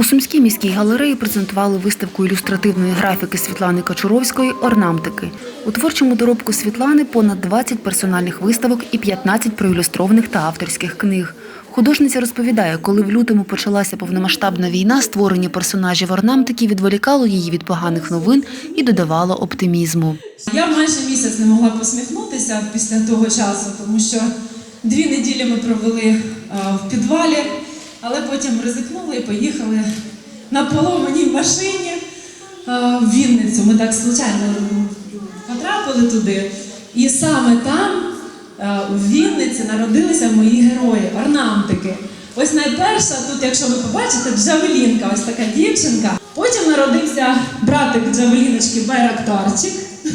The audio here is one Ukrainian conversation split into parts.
У Сумській міській галереї презентували виставку ілюстративної графіки Світлани Качуровської Орнамтики. У творчому доробку Світлани понад 20 персональних виставок і 15 проілюстрованих та авторських книг. Художниця розповідає, коли в лютому почалася повномасштабна війна, створення персонажів орнамтики відволікало її від поганих новин і додавало оптимізму. Я майже місяць не могла посміхнутися після того часу, тому що дві неділі ми провели е, в підвалі, але потім ризикнули і поїхали на поломаній машині в Вінницю. Ми так случайно потрапили туди. І саме там, у Вінниці, народилися мої герої, орнамтики. Ось найперша, тут, якщо ви побачите, Джавелінка, ось така дівчинка. Потім народився братик Джавеліночки Байрактарчик.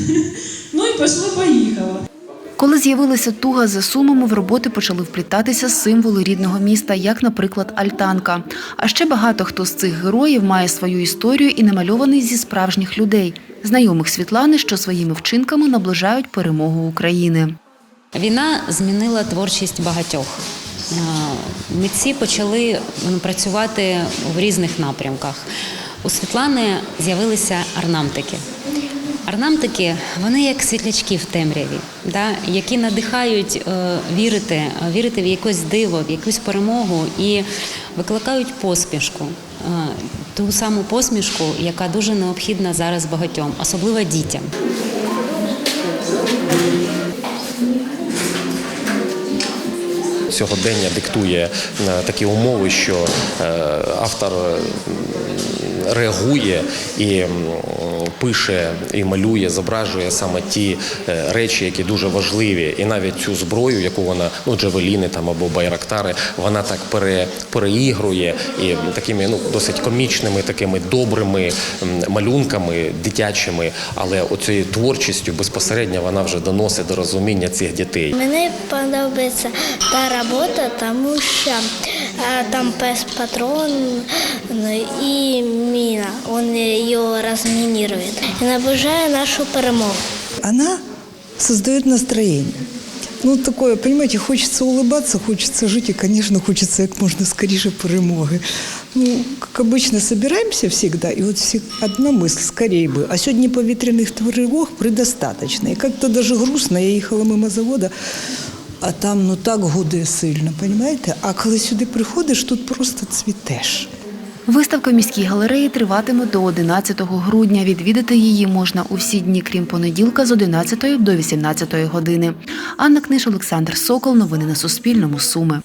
Ну і пішли, поїхали. Коли з'явилася туга за сумами, в роботи почали вплітатися символи рідного міста, як, наприклад, альтанка. А ще багато хто з цих героїв має свою історію і намальований зі справжніх людей, знайомих Світлани, що своїми вчинками наближають перемогу України. Війна змінила творчість багатьох. Е, Митці почали працювати в різних напрямках. У Світлани з'явилися арнамтики. Арнамтики вони як світлячки в темряві, да, які надихають е, вірити, е, вірити в якесь диво, в якусь перемогу і викликають посмішку. Е, Ту саму посмішку, яка дуже необхідна зараз багатьом, особливо дітям. Сьогодення диктує е, такі умови, що е, автор е, реагує і пише і малює, зображує саме ті речі, які дуже важливі, і навіть цю зброю, яку вона ну джавеліни там або байрактари, вона так пере, переігрує і такими ну досить комічними, такими добрими малюнками, дитячими, але оцією творчістю безпосередньо вона вже доносить до розуміння цих дітей. Мені подобається та робота, тому що е, там пес патрон ну, і міна. Він його розмінірує і наближає нашу перемогу. она создает настроение. Ну, такое, понимаете, хочется улыбаться, хочется жить, и, конечно, хочется как можно скорее перемоги. Ну, как обычно, собираемся всегда, и вот всег- одна мысль, скорее бы. А сегодня повітряних тривог предостаточно. И как-то даже грустно, я їхала мимо завода, а там ну так гуде сильно, понимаете? А коли сюди приходиш, тут просто цвітеш. Виставка в міській галереї триватиме до 11 грудня. Відвідати її можна у всі дні, крім понеділка, з 11 до 18 години. Анна Книж, Олександр Сокол. Новини на Суспільному. Суми.